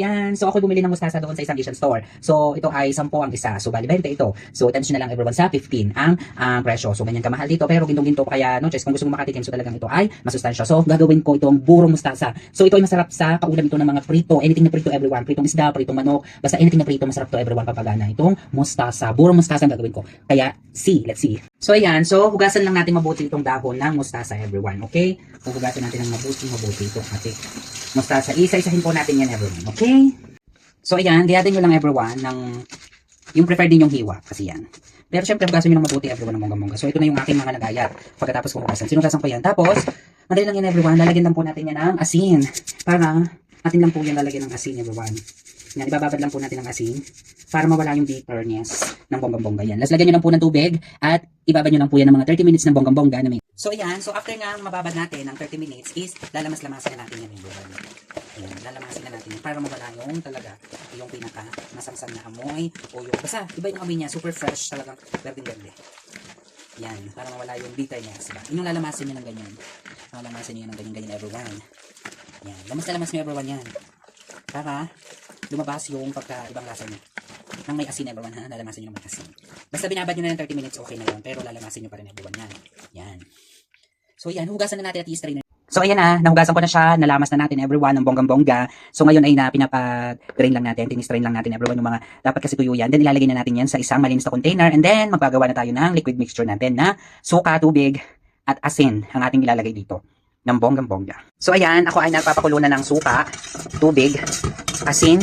Yan. So, ako bumili ng mustasa doon sa isang Asian store. So, ito ay 10 ang isa. So, bali 20 ito. So, times na lang everyone sa 15 ang ang presyo. So, ganyan kamahal dito. Pero gintong-ginto kaya, no, choice. Kung gusto mo makatikim, so talagang ito ay masustansya. So, gagawin ko itong burong mustasa. So, ito ay masarap sa kaulam ito ng mga prito. Anything na prito everyone. Pritong isda, pritong manok. Basta anything na prito, masarap to everyone papagana. Itong mustasa. Burong mustasa ang gagawin ko. Kaya, see. Let's see. So, ayan. So, hugasan lang natin mabuti itong dahon ng mustasa everyone. Okay? Hugasan natin ng mabuti, mabuti itong ating mustasa. Isa-isahin po natin yan everyone. Okay? So, ayan. Gayadin nyo lang everyone ng yung preferred ninyong hiwa. Kasi yan. Pero syempre, hugasan nyo ng mabuti everyone ng bonggang-bongga. So, ito na yung aking mga nagayat. Pagkatapos ko hugasan. Sinugasan ko yan. Tapos, madali lang yan everyone. Lalagyan lang po natin yan ng asin. Para, atin lang po yan lalagyan ng asin everyone. Yan, ibababad lang po natin ng asin para mawala yung bitterness ng bonggang-bongga yan. Tapos lagyan nyo lang po ng tubig at ibabad nyo lang po yan ng mga 30 minutes ng bonggang-bongga na may... So ayan, so after nga mababad natin ng 30 minutes is lalamas-lamasin na natin yan everyone. Ayan, lalamasin na natin yan para mawala yung talaga yung pinaka masamsam na amoy o yung basta iba yung amoy niya super fresh talagang berdeng-berde. Yan, para mawala yung bitterness. Diba? Yun yung lalamasin nyo ng ganyan. Lalamasin nyo ng ganyan-ganyan everyone. Yan, lamas na lamas nyo everyone yan. Para lumabas yung pagka ibang lasa niya. Nang may asin everyone ha, lalamasin nyo ng may asin. Basta binabad nyo na ng 30 minutes, okay na yun. Pero lalamasin nyo pa rin everyone yan. Yan. So yan, hugasan na natin at i-strain na. So ayan na, nahugasan ko na siya, nalamas na natin everyone ng bonggang-bongga. So ngayon ay na pinapa-drain lang natin, tinistrain lang natin everyone yung mga dapat kasi tuyo yan. Then ilalagay na natin yan sa isang malinis na container and then magpagawa na tayo ng liquid mixture natin na suka, tubig at asin ang ating ilalagay dito ng bonggang-bongga. So ayan, ako ay nagpapakulo na ng suka, tubig, asin,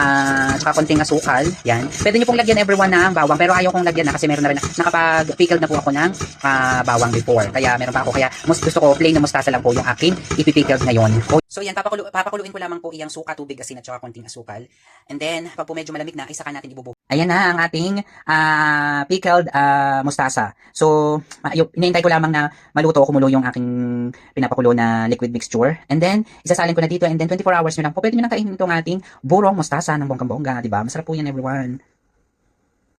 ah tsaka konting asukal. Yan. Pwede niyo pong lagyan everyone ng bawang pero ayaw kong lagyan na kasi meron na rin nakapag-pickled na po ako ng ah, bawang before. Kaya meron pa ako kaya gusto ko plain na mustasa lang po yung aking ipipickled ngayon. So yan, papakulo, papakuluin ko lamang po iyang suka, tubig, asin at tsaka konting asukal. And then, pag po medyo malamig na, isa ka natin ibubuo. Ayan na ang ating ah, pickled ah, mustasa. So, uh, hinihintay ko lamang na maluto, kumulo yung aking pinapakulo na liquid mixture. And then, isasalin ko na dito and then 24 hours nyo lang po. Pwede nyo nang kainin itong ating burong mustasa ng bonggang-bongga, di ba? Masarap po yan everyone.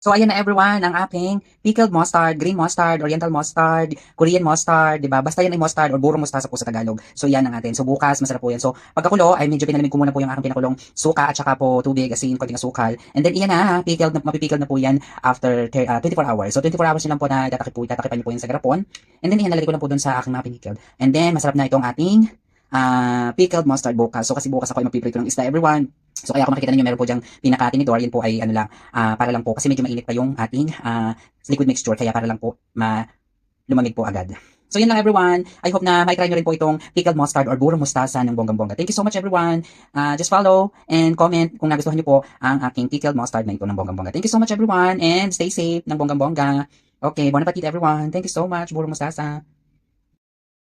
So, ayan na everyone, ang aking pickled mustard, green mustard, oriental mustard, Korean mustard, di ba? Basta yan ay mustard or burong mustasa po sa Tagalog. So, yan ang atin. So, bukas, masarap po yan. So, pagkakulo, ay medyo pinalamig ko muna po yung aking pinakulong suka at saka po tubig, asin, konting asukal. And then, iyan na, pickled, na, mapipickled na po yan after ter- ah, 24 hours. So, 24 hours nyo lang po na tatakip po, tatakipan nyo po yan sa garapon. And then, iyan, lalagay ko lang po dun sa aking mga pinickled. And then, masarap na itong ating ah pickled mustard bukas. So, kasi bukas ako ay mapiprito ng isda, everyone. So kaya kung makikita niyo meron po diyang pinaka-tinidor, yan po ay ano lang, ah, para lang po kasi medyo mainit pa yung ating ah, liquid mixture kaya para lang po ma lumamig po agad. So yun lang everyone. I hope na try nyo rin po itong pickled mustard or burong mustasa ng bonggang-bongga. Thank you so much everyone. Ah, just follow and comment kung nagustuhan niyo po ang aking pickled mustard na ito ng bonggang-bongga. Thank you so much everyone and stay safe ng bonggang-bongga. Okay, bon appetit everyone. Thank you so much, burong mustasa.